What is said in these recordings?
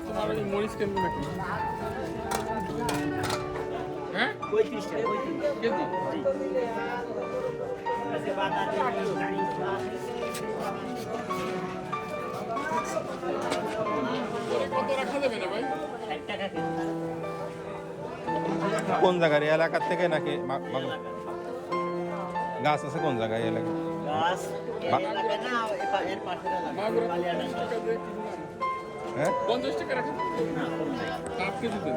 তোমার ওই মরিচ কেন নাকি হ্যাঁ? কোন জায়গার? এলাকার থেকে নাকি গাছ আছে কোন জায়গায় কিনলাম। হ্যাঁ পঞ্চাশ টাকা রাখা না কম নাই। হাফ কেজি দেন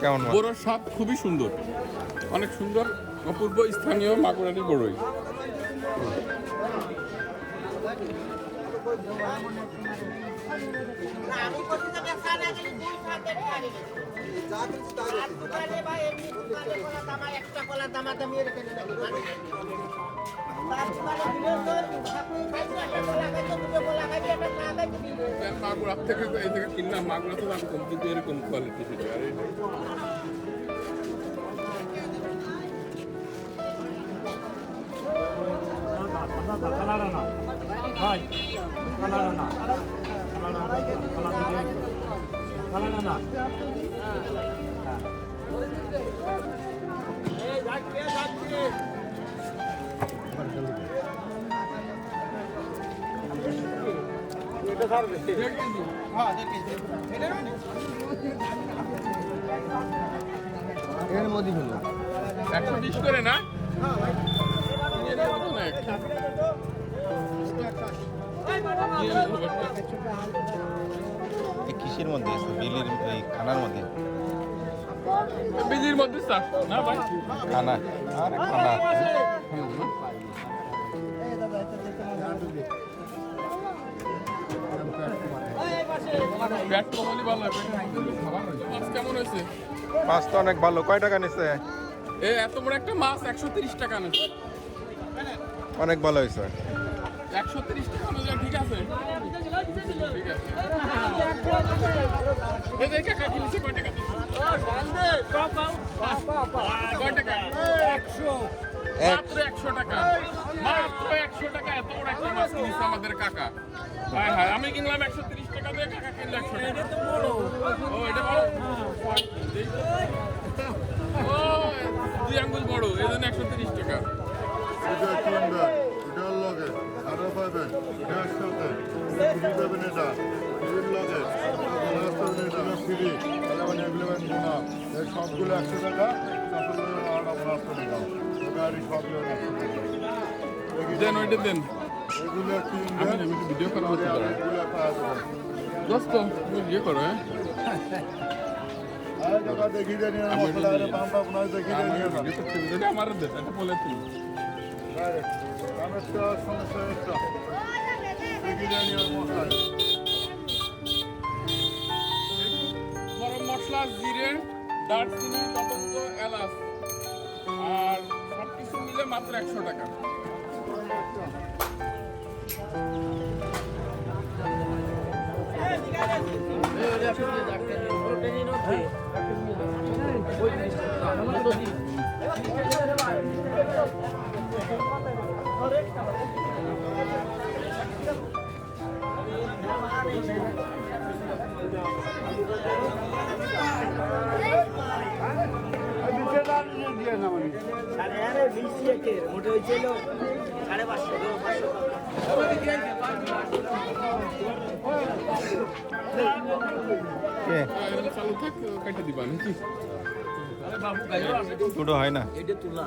কেমন মাছ? বড়োর স্বাদ খুবই সুন্দর অনেক সুন্দর অপূর্ব স্থানীয় মাগুরানি বড়ই। মাগুরার থেকে এই থেকে কিনলাম, মাগুরা তো দাম কম এরকম কোয়ালিটি দেড় কেজি। একশো বিশ করে না এর মতো না একটা। দিয়ে নেব একটা। এই কিসের মধ্যে আছে? বিলির এই খানার মধ্যে? বিজির মধ্যে চাষ না ভাই। খানা। আরে খানা। মাছ কেমন হয়েছে? মাছ তো অনেক ভালো। কয় টাকা নিচ্ছে এ এত বড় একটা মাছ একশো তিরিশ টাকা নেছে। অনেক ভালো হয়েছে। একশো টাকা একশো টাকা। মাছ আমাদের কাকা। হ্যাঁ হ্যাঁ আমি একশো তিরিশ টাকা দিয়ে, কাকা একশো এটা ও দুই আঙ্গুল বড়, এই জন্য একশো তিরিশ টাকা। এটা কিনবেন এটার লগে আরও পাবেন দেড়শোতে ফ্রি পাবেন এটা ফ্রির লগে এটা ফ্রি যেমন এগুলো গুণা এই সবগুলো একশো টাকা তারপরে আর আপনার টাকা গাড়ি সবগুলো একশো টাকা দেন ওইটা দেন এগুলো আমি একটু ভিডিও করা হচ্ছে দোস্ত ইয়ে করো হ্যাঁ দেখি জানি আমার দেখি জানি আমার ভিডিও এটা গরম মশলা জিরে দারচিনি লবঙ্গ এলাচ আর সব কিছু মিলে মাত্র একশো টাকা। সাড়ে সাড়ে পাঁচশো চালু থাক কেটে দিবা নাকি দুটো হয় না। এটা তোলা।